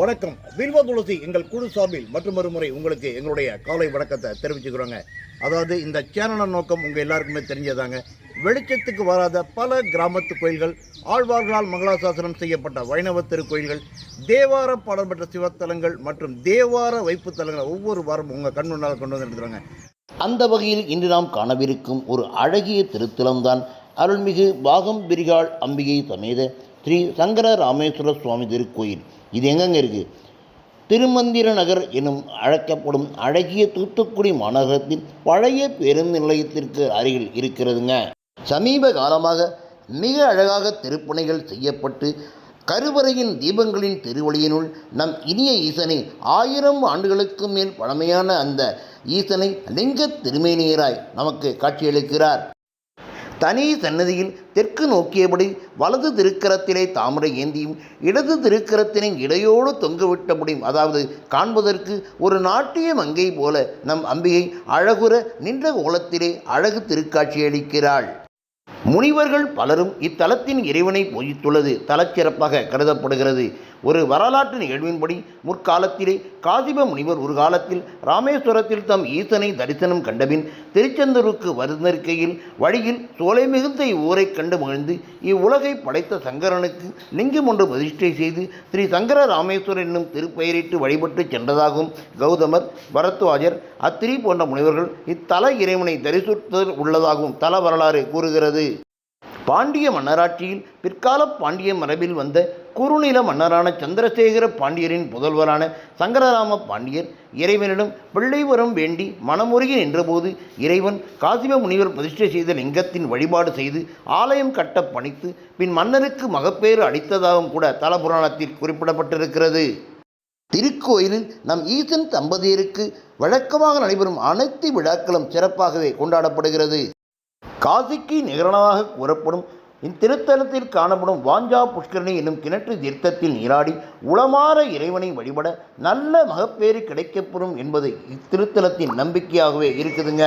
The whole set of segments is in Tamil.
வணக்கம். வில்வ துளசி எங்கள் குழு சார்பில் மற்றும் மறுமுறை முறை உங்களுக்கு எங்களுடைய காலை வணக்கத்தை தெரிவிச்சுக்கிறோங்க. அதாவது இந்த சேனலின் நோக்கம் உங்கள் எல்லாருக்குமே தெரிஞ்சதாங்க. வெளிச்சத்துக்கு வராத பல கிராமத்து கோயில்கள் ஆழ்வார்களால் மங்களாசாசனம் செய்யப்பட்ட வைணவ திருக்கோயில்கள் தேவார பாடல் பெற்ற சிவத்தலங்கள் மற்றும் தேவார வைப்பு தலங்களை ஒவ்வொரு வாரம் உங்கள் கண் முன்னால் கொண்டு வந்து எடுத்துகிறாங்க அந்த வகையில் இன்று நாம் காணவிருக்கும் ஒரு அழகிய திருத்தலம்தான் அருள்மிகு பாகம் பிரிகாள் அம்பிகை சமேத ஸ்ரீ சங்கர ராமேஸ்வர சுவாமி திருக்கோயில். இது எங்கெங்கே இருக்குது திருமந்திர நகர் எனும் அழைக்கப்படும் அழகிய தூத்துக்குடி மாநகரத்தின் பழைய பேருந்து நிலையத்திற்கு அருகில் இருக்கிறதுங்க. சமீப காலமாக மிக அழகாக திருப்பணிகள் செய்யப்பட்டு கருவறையின் தீபங்களின் திருவழியினுள் நம் இனிய ஈசனை ஆயிரம் ஆண்டுகளுக்கு மேல் பழமையான அந்த ஈசனை லிங்க திருமேனியராய் நமக்கு காட்சியளிக்கிறார். தனி சன்னதியில் தெற்கு நோக்கியபடி வலது திருக்கரத்திலே தாமரை ஏந்தியும் இடது திருக்கரத்தினை இடையோடு தொங்கவிட்ட முடியும் அதாவது காண்பதற்கு ஒரு நாட்டிய மங்கை போல நம் அம்பிகை அழகுற நின்ற கோலத்திலே அழகு திருக்காட்சியளிக்கிறாள் முனிவர்கள் பலரும் இத்தலத்தின் இறைவனை பூஜித்துள்ளது தலச்சிறப்பாக கருதப்படுகிறது. ஒரு வரலாற்று நிகழ்வின்படி முற்காலத்திலே காசிப முனிவர் ஒரு காலத்தில் ராமேஸ்வரத்தில் தம் ஈசனை தரிசனம் கண்டபின் திருச்செந்தூருக்கு வருந்திருக்கையில் வழியில் சோலை மிகுந்த இவ்வூரை கண்டு மகிழ்ந்து இவ்வுலகை படைத்த சங்கரனுக்கு லிங்கம் ஒன்று பிரதிஷ்டை செய்து ஸ்ரீ சங்கர ராமேஸ்வரர் என்னும் திருப்பெயரிட்டு வழிபட்டு சென்றதாகவும் கௌதமர் பரத்வாஜர் அத்திரி போன்ற முனிவர்கள் இத்தல இறைவனை தரிசித்தல் உள்ளதாகவும் தல வரலாறு கூறுகிறது. பாண்டிய மன்னராட்சியில் பிற்கால பாண்டிய மரபில் வந்த குறுநில மன்னரான சந்திரசேகர பாண்டியரின் புதல்வரான சங்கரராம பாண்டியர் இறைவனிடம் பிள்ளை வரம் வேண்டி மனமுருகி நின்றபோது இறைவன் காசிம முனிவர் பிரதிஷ்டை செய்த லிங்கத்தின் வழிபாடு செய்து ஆலயம் கட்ட பணித்து பின் மன்னருக்கு மகப்பேறு அளித்ததாகவும் கூட தலபுராணத்தில் குறிப்பிடப்பட்டிருக்கிறது. திருக்கோயிலில் நம் ஈசன் தம்பதியருக்கு வழக்கமாக நடைபெறும் அனைத்து விழாக்களும் சிறப்பாகவே கொண்டாடப்படுகிறது. காசிக்கு நிகரானதாக கூறப்படும் இத்திருத்தலத்தில் காணப்படும் வாஞ்சா புஷ்கரணி என்னும் கிணற்று தீர்த்தத்தில் நீராடி உளமாற இறைவனை வழிபட நல்ல மகப்பேறு கிடைக்கப்பெறும் என்பது இத்திருத்தலத்தின் நம்பிக்கையாகவே இருக்குதுங்க.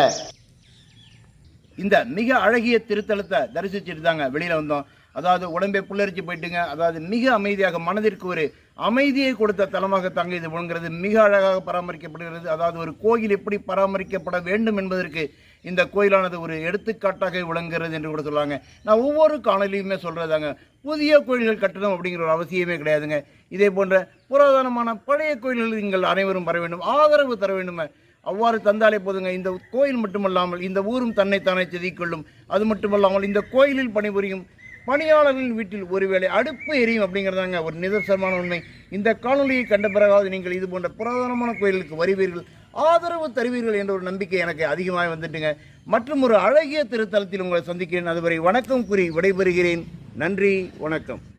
இந்த மிக அழகிய திருத்தலத்தை தரிசிச்சுட்டு தாங்க வெளியில் வந்தோம். அதாவது உடம்பே புல்லரிச்சு போயிட்டுங்க. அதாவது மிக அமைதியாக மனதிற்கு ஒரு அமைதியை கொடுத்த தலமாக தங்க இது விளங்குகிறது மிக அழகாக பராமரிக்கப்படுகிறது. அதாவது ஒரு கோயில் எப்படி பராமரிக்கப்பட வேண்டும் என்பதற்கு இந்த கோயிலானது ஒரு எடுத்துக்காட்டாக விளங்குகிறது என்று கூட சொல்லுவாங்க நான் ஒவ்வொரு காணொலியுமே சொல்கிறதாங்க புதிய கோயில்கள் கட்டணும் அப்படிங்கிற ஒரு அவசியமே கிடையாதுங்க. இதே போன்ற புராதனமான பழைய கோயில்கள் நீங்கள் அனைவரும் வர வேண்டும். ஆதரவு தர வேண்டுமே. அவ்வாறு தந்தாலே போதுங்க. இந்த கோயில் மட்டுமல்லாமல் இந்த ஊரும் தன்னைத்தானே செதிக்கொள்ளும் அது மட்டுமல்லாமல் இந்த கோயிலில் பணிபுரியும் பணியாளர்களின் வீட்டில் ஒருவேளை அடுப்பு எரியும் அப்படிங்கிறதாங்க ஒரு நிதர்சனமான உண்மை. இந்த காணொலியை கண்ட பிறகாவது நீங்கள் இது போன்ற புராதனமான கோயிலுக்கு வருவீர்கள். ஆதரவு தருவீர்கள் என்ற ஒரு நம்பிக்கை எனக்கு அதிகமாக வந்துட்டுங்க. மற்றும் ஒரு அழகிய திருத்தலத்தில் உங்களை சந்திக்கிறேன். அதுவரை வணக்கம் கூறி விடைபெறுகிறேன். நன்றி வணக்கம்.